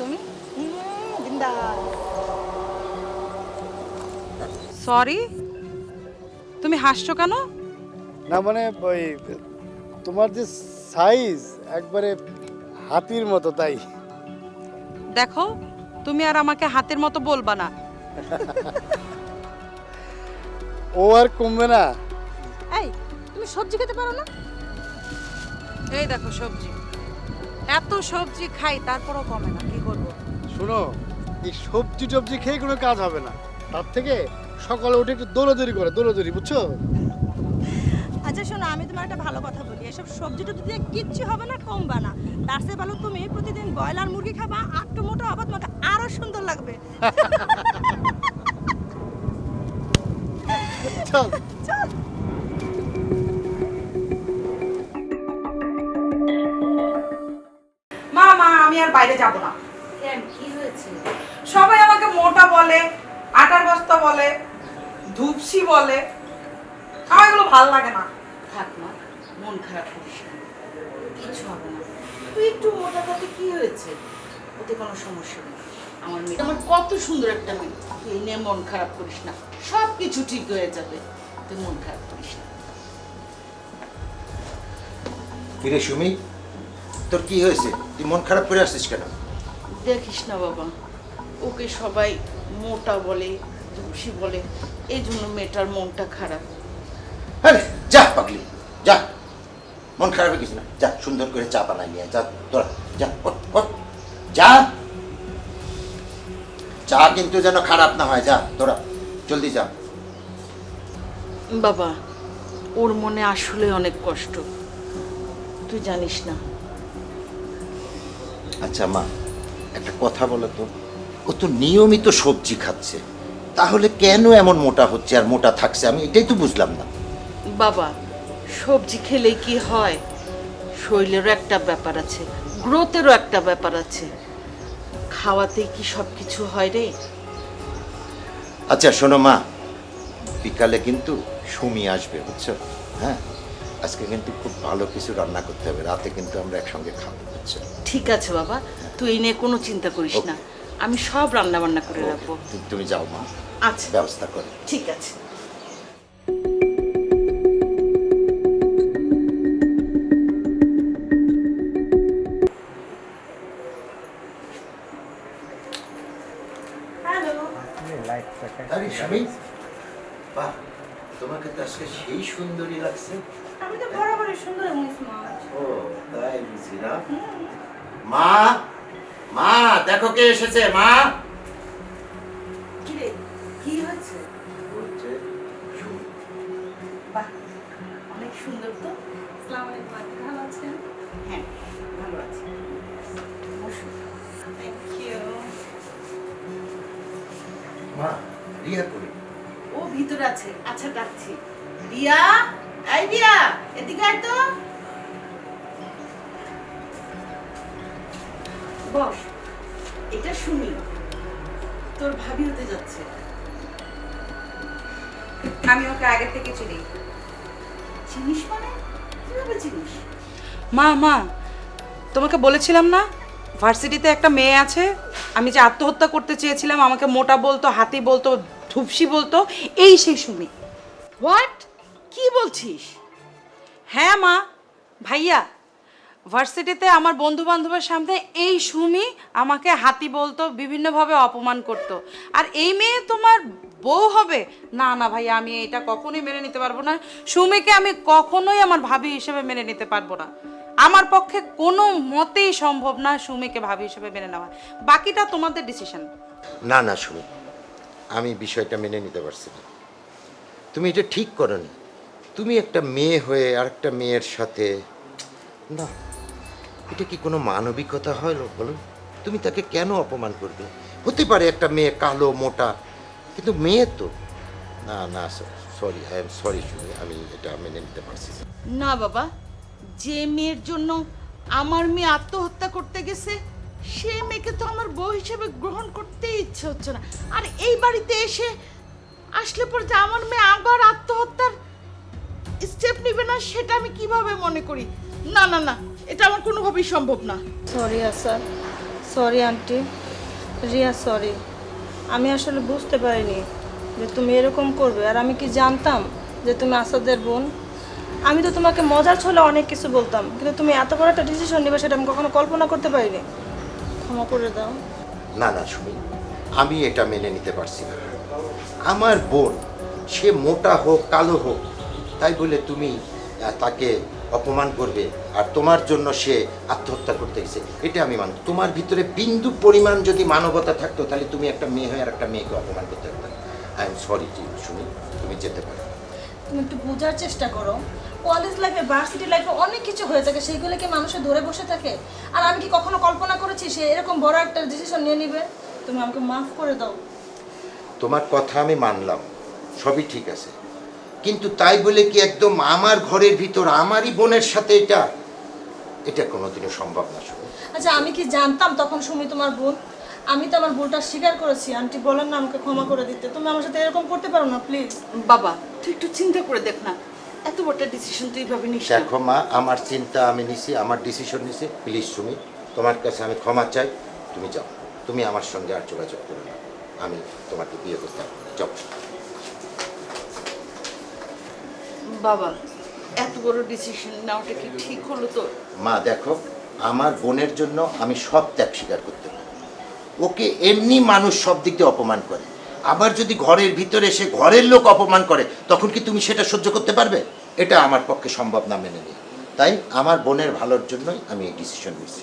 তুমি? সরি তুমি হাসছো কেন? না মানে ওই তোমার যে সাইজ একবারে হাতির মতো তাই। দেখো তুমি আর আমাকে হাতের মতো বলবা না। ও আর কমবে না। এই তুমি সবজি খেতে পারো না? এই দেখো সবজি। এত সবজি খাই তারপরও কমে না কি করব? শোনো এই সবজি টবজি খেয়ে কোনো কাজ হবে না। তার থেকে সকালে উঠে একটু দৌড়াদৌড়ি করে দৌড়াদৌড়ি বুঝছ? আচ্ছা শোনো আমি তোমার একটা ভালো কথা বলি। এসব সবজি টবজি দিয়ে কিচ্ছু হবে না কমবা না। তার চেয়ে ভালো তুমি প্রতিদিন ব্রয়লার মুরগি খাবা আটটু মোটো আবার তোমাকে আরও সুন্দর লাগবে। চল বাইরে যাব না। কেন? কি হয়েছে? সবাই আমাকে মোটা বলে আটার বস্তা বলে ধূপসি বলে। আমার এগুলো ভালো লাগে না। থাক মা মন খারাপ করিস কিছু হবে না। তুই একটু মোটা তাতে কি হয়েছে? ওতে কোনো সমস্যা নেই। আমার মেয়ে আমার কত সুন্দর একটা মেয়ে। তুই এই নিয়ে মন খারাপ করিস না। সব কিছু ঠিক হয়ে যাবে। তুই মন খারাপ করিস না। কিরে সুমি? তোর কি হয়েছে? তুই মন খারাপ করে আসছিস কেন? দেখিস না বাবা ওকে সবাই মোটা বলে দুপসি বলে এই জন্য মেয়েটার মনটা খারাপ। আরে যা পাগলি যা। মন খারাপ হয়ে না? যা সুন্দর করে চা বানাই নিয়ে যা তোরা যা যা। চা কিন্তু যেন খারাপ না হয় যা তোরা জলদি যা। বাবা ওর মনে আসলে অনেক কষ্ট। তুই জানিস না আচ্ছা মা একটা কথা বলো তো। ও তো নিয়মিত সবজি খাচ্ছে। তাহলে কেন এমন মোটা হচ্ছে আর মোটা থাকছে? আমি এটাই তো বুঝলাম না। বাবা সবজি খেলে কি হয়? শরীরেরও একটা ব্যাপার আছে গ্রোথেরও একটা ব্যাপার আছে। খাওয়াতেই কি সব কিছু হয় রে? আচ্ছা শোনো মা বিকালে কিন্তু সুমি আসবে বুঝছ? হ্যাঁ? আজকে কিন্তু খুব ভালো কিছু রান্না করতে হবে। রাতে কিন্তু আমরা একসঙ্গে খাব বুঝছ? ঠিক আছে বাবা তুই এই নিয়ে কোনো চিন্তা করিস না। আমি সব রান্না বান্না করে রাখব। তুমি যাও মা। আচ্ছা। ব্যবস্থা করো। ঠিক আছে। হ্যালো আরে সুমি বাহ। তোমাকে তো আজকে সেই সুন্দরী লাগছে। আমি তো বরাবরই সুন্দর মুসমা ও তাই বুঝি না? মা মা দেখো কে এসেছে মা। কি রে কি হয়েছে বলছে বাহ অনেক সুন্দর তো। আসসালামু আলাইকুম আপনি ভালো আছেন? হ্যাঁ ভালো আছে। বসো থ্যাংক ইউ মা রিয়া করি ও ভিতরে আছে। আচ্ছা ডাকছি। রিয়া? এই রিয়া এদিকে আয় তো। বস এটা শুনি। তোর ভাবি হতে যাচ্ছে। আমি ওকে আগে থেকে চিনি। চিনিস মানে? কীভাবে চিনিস? মা মা তোমাকে বলেছিলাম না? ভার্সিটিতে একটা মেয়ে আছে। আমি যে আত্মহত্যা করতে চেয়েছিলাম আমাকে মোটা বলতো হাতি বলতো ধুপসি বলতো এই সেই সুমি। হোয়াট কি বলছিস? হ্যাঁ মা ভাইয়া ভার্সিটিতে আমার বন্ধু বান্ধবের সামনে এই সুমি আমাকে হাতি বলতো বিভিন্নভাবে অপমান করত। আর এই মেয়ে তোমার বউ হবে? না না ভাইয়া আমি এটা কখনোই মেনে নিতে পারব না। সুমিকে আমি কখনোই আমার ভাবি হিসেবে মেনে নিতে পারব না। আমার পক্ষে কোনো মতেই সম্ভব না সুমিকে ভাবি হিসেবে মেনে নেওয়া। বাকিটা তোমাদের ডিসিশন না না সুমি। আমি বিষয়টা মেনে নিতে পারছি না। তুমি এটা ঠিক করনি। তুমি একটা মেয়ে হয়ে আর একটা মেয়ের সাথে, না, এটা কি কোনো মানবিকতা হয় বলো তুমি তাকে কেন অপমান করবে? হতে পারে একটা মেয়ে কালো, মোটা, কিন্তু মেয়ে তো। না না সরি আই এম সরি আমি এটা মেনে নিতে পারছি না বাবা, যে মেয়ের জন্য আমার মেয়ে আত্মহত্যা করতে গেছে সেই মেয়েকে তো আমার বউ হিসেবে গ্রহণ করতেই ইচ্ছে হচ্ছে না। আর এই বাড়িতে এসে আসলে পরে যে আমার মেয়ে আবার আত্মহত্যার স্টেপ নেবে না, সেটা আমি কীভাবে মনে করি? না না না, এটা আমার কোনোভাবেই সম্ভব না। Sorry sir sorry aunty Riya sorry আমি আসলে বুঝতে পারিনি যে তুমি এরকম করবে। আর আমি কি জানতাম যে তুমি আসাদের বোন? আমি তো তোমাকে মজার ছলে অনেক কিছু বলতাম, কিন্তু তুমি এত বড় একটা ডিসিশন নেবে সেটা আমি কখনো কল্পনা করতে পারিনি। ক্ষমা করে দাও। না না সুমি আমি এটা মেনে নিতে পারছি না। আমার বোন সে মোটা হোক কালো হোক তাই বলে তুমি তাকে অপমান করবে আর তোমার জন্য সে আত্মহত্যা করতে গেছে এটা আমি মানব তোমার ভিতরে বিন্দু পরিমাণ যদি মানবতা থাকতো তাহলে তুমি একটা মেয়ে হয়ে আর একটা মেয়েকে অপমান করতে পারতে। আই এম সরি সুমি তুমি যেতে পারো। তুমি একটু বোঝার চেষ্টা করো। কলেজ লাইফে ভার্সিটি লাইফে অনেক কিছু হয়ে থাকে সেইগুলো কি মানুষের ধরে বসে থাকে। আর আমি কি কখনো কল্পনা করেছি সে এরকম বড় একটা ডিসিশন নিয়ে নিবে? তুমি আমাকে মাফ করে দাও। তোমার কথা আমি মানলাম সবই ঠিক আছে। কিন্তু তাই বলে কি একদম আমার ঘরের ভিতর আমারই বোনের সাথে এটা এটা কোনোদিনও সম্ভব না শুনি আচ্ছা আমি কি জানতাম তখন সুমি তোমার বোন? আমি তো আমার ভুলটা স্বীকার করেছি। আন্টি বলেন না আমাকে ক্ষমা করে দিতে। তুমি আমার সাথে এরকম করতে পারো না প্লিজ বাবা তুই একটু চিন্তা করে দেখ না। এত বড় ডিসিশন তুই ভাবে নিস। দেখো মা আমার চিন্তা আমি নিছি আমার ডিসিশন নিছি। প্লিজ তুমি তোমার কাছে আমি ক্ষমা চাই। তুমি যাও। তুমি আমার সঙ্গে আর যোগাযোগ করো না। আমি তোমাকে বিয়ে করতে। যাও। বাবা এত বড় ডিসিশন নেওয়াটা কি ঠিক হলো তো মা দেখো আমার বোনের জন্য আমি সব ত্যাগ স্বীকার করতে পারি। ওকে এমনি মানুষ সব দিক দিয়ে অপমান করে। আবার যদি ঘরের ভিতরে এসে ঘরের লোক অপমান করে, তখন কি তুমি সেটা সহ্য করতে পারবে? এটা আমার পক্ষে সম্ভব না মেনে নিয়ে। তাই আমার বোনের ভালোর জন্যই আমি এই ডিসিশন নিয়েছি।